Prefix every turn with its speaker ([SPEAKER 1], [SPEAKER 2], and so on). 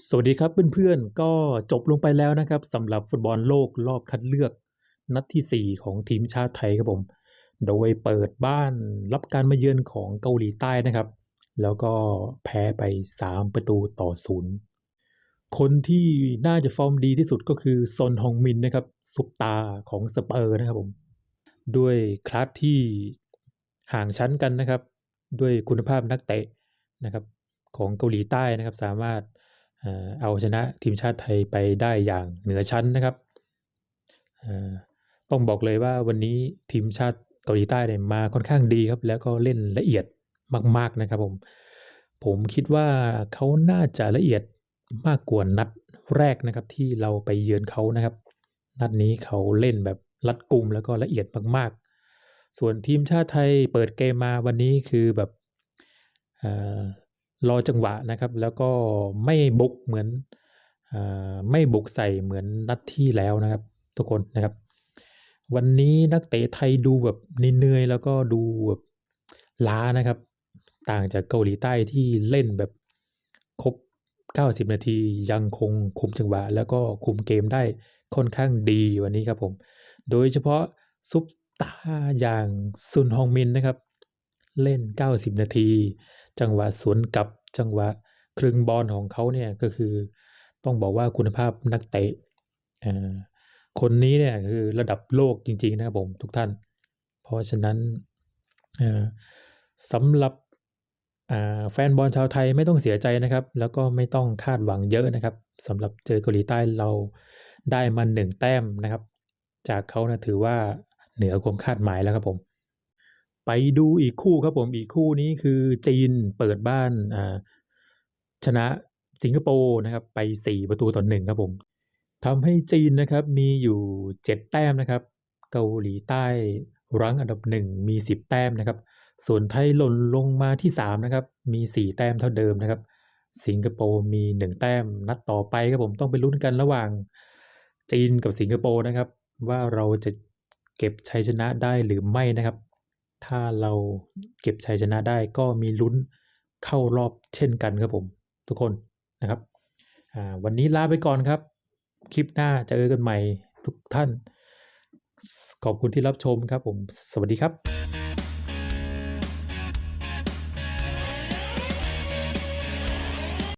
[SPEAKER 1] สวัสดีครับเพื่อนๆ ก็จบลงไปแล้วนะครับสำหรับฟุตบอลโลกรอบคัดเลือก นัดทีสี่ 4 ของทีมชาติไทยครับผม โดยเปิดบ้านรับการมาเยือนของเกาหลีใต้นะครับ แล้วก็แพ้ไป 3 ประตูต่อศูนย์คนที่น่าจะฟอร์มดีที่สุดก็คือซอนฮองมินนะครับซุปตาของสเปอร์นะครับผม ด้วยคลาสที่ห่างชั้นกันนะครับ ด้วยคุณภาพนักเตะนะครับของเกาหลีใต้นะครับสามารถ เอาชนะทีมชาติไทยไปได้อย่างเหนือชั้นนะครับ ต้องบอกเลยว่าวันนี้ทีมชาติเกาหลีใต้เนี่ยมาค่อนข้างดีครับ แล้วก็เล่นละเอียดมาก ๆนะครับผม ผมคิดว่าเขาน่าจะละเอียดมากกว่านัดแรกนะครับที่เราไปเยือนเขานะครับ นัดนี้เขาเล่นแบบรัดกุมแล้วก็ละเอียดมากๆ ส่วนทีมชาติไทยเปิดเกมมาวันนี้คือแบบ รอจังหวะนะครับ แล้วก็ไม่บุกเหมือนอไม่บุกใส่เหมือนนัดที่แล้วนะครับ ทุกคนนะครับ วันนี้นักเตะไทยดูแบบเหนื่อยแล้วก็ดูแบบล้านะครับ ต่างจากเกาหลีใต้ที่เล่นแบบครบ 90 นาทียังคงคุมจังหวะ แล้วก็คุมเกมได้ค่อนข้างดีวันนี้ครับผม โดยเฉพาะซุปตาอย่างซุนฮองมินนะครับ เล่น 90 นาที จังหวะสวนกับจังหวะครึ่งบอลของเขาเนี่ยก็คือต้องบอกว่าคุณภาพนักเตะคนนี้เนี่ยคือระดับโลกจริง ๆ นะครับผมทุกท่าน เพราะฉะนั้นสำหรับแฟนบอลชาวไทยไม่ต้องเสียใจนะครับ แล้วก็ไม่ต้องคาดหวังเยอะนะครับสำหรับเจอเกาหลีใต้เราได้มาหนึ่งแต้มนะครับ จากเขานะถือว่าเหนือความคาดหมายแล้วครับผม ไปดูอีกคู่ครับผมอีกคู่นี้คือจีนเปิดบ้านชนะสิงคโปร์นะครับไป 4 ประตูต่อหนึ่งครับผมทำให้จีนนะครับมีอยู่ 7 แต้มนะครับ เกาหลีใต้รั้งอันดับหนึ่งมี 10 แต้มนะครับ ส่วนไทยหล่นลงมาที่ 3 นะครับ มี 4 แต้มเท่าเดิมนะครับ สิงคโปร์มี 1 แต้ม นัดต่อไปครับผมต้องไปลุ้นกันระหว่างจีนกับสิงคโปร์นะครับ ว่าเราจะเก็บชัยชนะได้หรือไม่นะครับ ถ้าเราเก็บชัยชนะได้ก็มีลุ้นเข้ารอบเช่นกันครับผมทุกคนนะครับวันนี้ลาไปก่อนครับ คลิปหน้าเจอกันใหม่ทุกท่าน ขอบคุณที่รับชมครับผม สวัสดีครับ